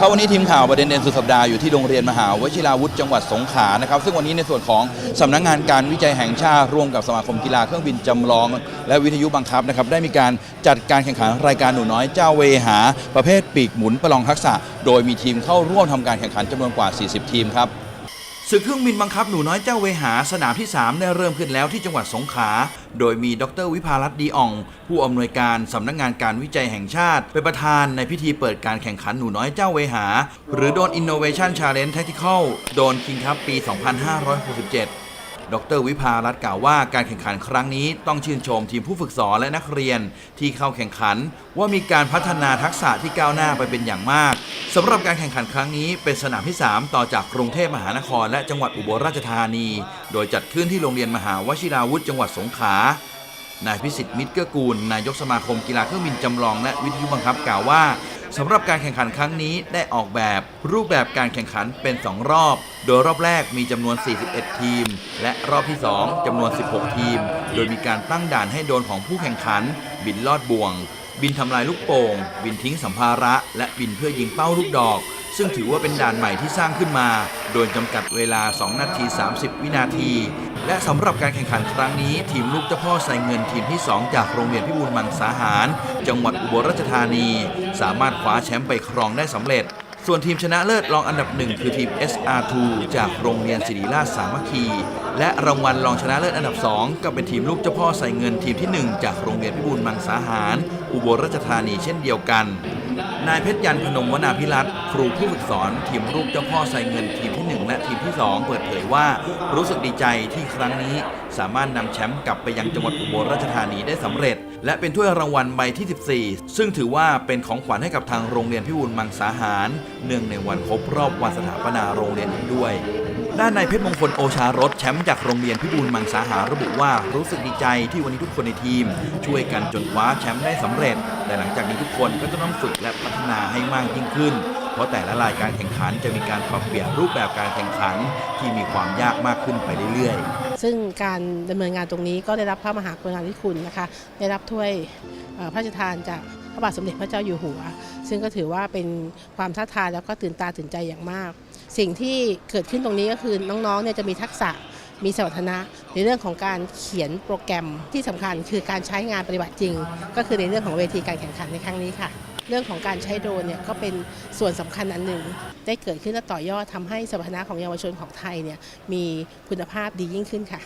ครับวันนี้ทีมข่าวประเด็นเด่นสุดสัปดาห์อยู่ที่โรงเรียนมหาวชิราวุธจังหวัดสงขลานะครับซึ่งวันนี้ในส่วนของสำนักงานการวิจัยแห่งชาติร่วมกับสมาคมกีฬาเครื่องบินจำลอง และวิทยุบังคับนะครับได้มีการจัดการแข่งขันรายการหนูน้อยเจ้าเวหา ประเภทปีกหมุนประลองทักษะ โดยมีทีมเข้าร่วมทำการแข่งขันจำนวนกว่า 40 ทีมครับ ศึกเครื่องบินบังคับหนูน้อยเจ้าเวหาสนามที่ 3 ได้เริ่มขึ้นแล้วที่จังหวัดสงขลา โดยมีดรวิภารัตน์ดีอ่อง ผู้อำนวยการสำนักงานการวิจัยแห่งชาติ เป็นประธานในพิธีเปิดการแข่งขันหนูน้อยเจ้าเวหา หรือโดน Innovation Challenge Tactical โดนคิงคัพปี 2567ดรวิภารัตน์กล่าวว่าการแข่งขันครั้งนี้ต้องชื่นชมทีมผู้ฝึกสอนและนักเรียนที่เข้าแข่งขัน ว่ามีการพัฒนาทักษะที่ก้าวหน้าไปเป็นอย่างมาก สำหรับการแข่งขันครั้งนี้เป็นสนามที่ 3 ต่อจากกรุงเทพมหานคร และจังหวัดอุบลราชธานี โดยจัดขึ้นที่โรงเรียนมหาวชิราวุธจังหวัดสงขลานายพิสิทธิ์มิตรเกื้อกูล นายกสมาคมกีฬาเครื่องบินจำลองและวิทยุบังคับกล่าวว่า สำหรับการแข่งขันครั้งนี้ได้ออกแบบรูปแบบการแข่งขันเป็น 2 รอบ โดยรอบแรกมีจำนวน 41 ทีม และรอบที่ 2จำนวน 16 ทีม โดยมีการตั้งด่านให้โดนของผู้แข่งขัน บินลอดบ่วง บินทำลายลูกโป่ง บินทิ้งสัมภาระ และบินเพื่อยิงเป้าลูกดอก ซึ่งถือว่าเป็นด่านใหม่ที่สร้างขึ้นมา โดยจำกัดเวลา 2 นาที 30 วินาที และสำหรับการแข่งขันครั้งนี้ ทีมลูกเจ้าพ่อใส่เงินทีมที่ 2 จากโรงเรียนพิบูลมังสาหาร จังหวัดอุบลราชธานี สามารถคว้าแชมป์ไปครองได้สำเร็จ ส่วนทีมชนะเลิศรองอันดับหนึ่งคือทีม SR2 จากโรงเรียนศิริราชสามัคคี และรางวัลรองชนะเลิศอันดับ 2 ก็เป็นทีมลูกเจ้าพ่อใส่เงินทีมที่ 1 จากโรงเรียนพิบูลมังสาหาร อุบลราชธานีเช่นเดียวกัน นายเพชรยันพนมวนาพิรัตครูผู้ฝึกสอนทีมลูกเจ้าพ่อใส่เงินทีมที่ 1 และทีมที่ 2 เปิดเผยว่า รู้สึกดีใจที่ครั้งนี้ สามารถนำแชมป์กลับไปยังจังหวัดอุบลราชธานีได้สำเร็จ และเป็นถ้วยรางวัลใบที่ 14 ซึ่งถือว่าเป็นของขวัญให้กับทางโรงเรียนพิบูลมังสาหาร เนื่องในวันครบรอบวันสถาปนาโรงเรียนด้วย ด้านนายเพชรมงคลโอชารสแชมป์จากโรงเรียนพิบูลมังสาหาระบุว่ารู้สึกดีใจที่วันนี้ทุกคนในทีม ช่วยกันจนคว้าแชมป์ได้สำเร็จ แต่หลังจากนี้ทุกคนก็จะต้องฝึกและพัฒนาให้มากยิ่งขึ้น เพราะแต่ละรายการแข่งขันจะมีการปรับเปลี่ยนรูปแบบการแข่งขันที่มีความยากมากขึ้นไปเรื่อยๆ ซึ่งการดำเนินงานตรงนี้ก็ได้รับพระมหากรุณาธิคุณนะคะ ได้รับถ้วยพระราชทานจากพระบาทสมเด็จพระเจ้าอยู่หัว ซึ่งก็ถือว่าเป็นความท้าทายแล้วก็ตื่นตาตื่นใจอย่างมาก สิ่งที่เกิดขึ้นตรงนี้ก็คือน้องๆเนี่ยจะมีทักษะมีสมรรถนะในเรื่องของการเขียนโปรแกรมที่สำคัญคือการใช้งานปฏิบัติจริง ก็คือในเรื่องของเวทีการแข่งขันในครั้งนี้ค่ะ เรื่องของการใช้โดรนเนี่ยก็เป็นส่วนสำคัญอันหนึ่ง ได้เกิดขึ้นและต่อยอดทำให้สมรรถนะของเยาวชนของไทยเนี่ยมีคุณภาพดียิ่งขึ้นค่ะ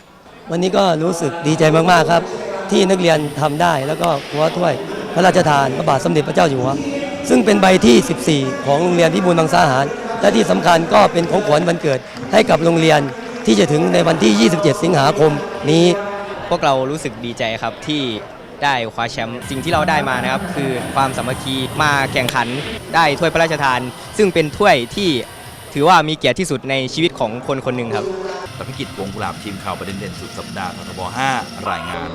วันนี้ก็รู้สึกดีใจมากๆครับ ที่นักเรียนทำได้แล้วก็คว้าถ้วยพระราชทานพระบาทสมเด็จพระเจ้าอยู่หัวซึ่งเป็นใบที่ 14 ของโรงเรียนพิบูลมังสาหาร และที่สำคัญก็เป็นของขวัญวันเกิดให้กับโรงเรียนที่จะถึงในวันที่ 27 สิงหาคมนี้ พวกเรารู้สึกดีใจครับที่ได้คว้าแชมป์สิ่งที่เราได้มานะครับ คือความสามัคคีมาแข่งขันได้ถ้วยพระราชทาน ซึ่งเป็นถ้วยที่ถือว่ามีเกียรติที่สุดในชีวิตของคนคนหนึ่งครับตพิกิจวงกุหลาบทีมข่าวประเด็นเด่นสุดสัปดาห์ททบ 5 รายงาน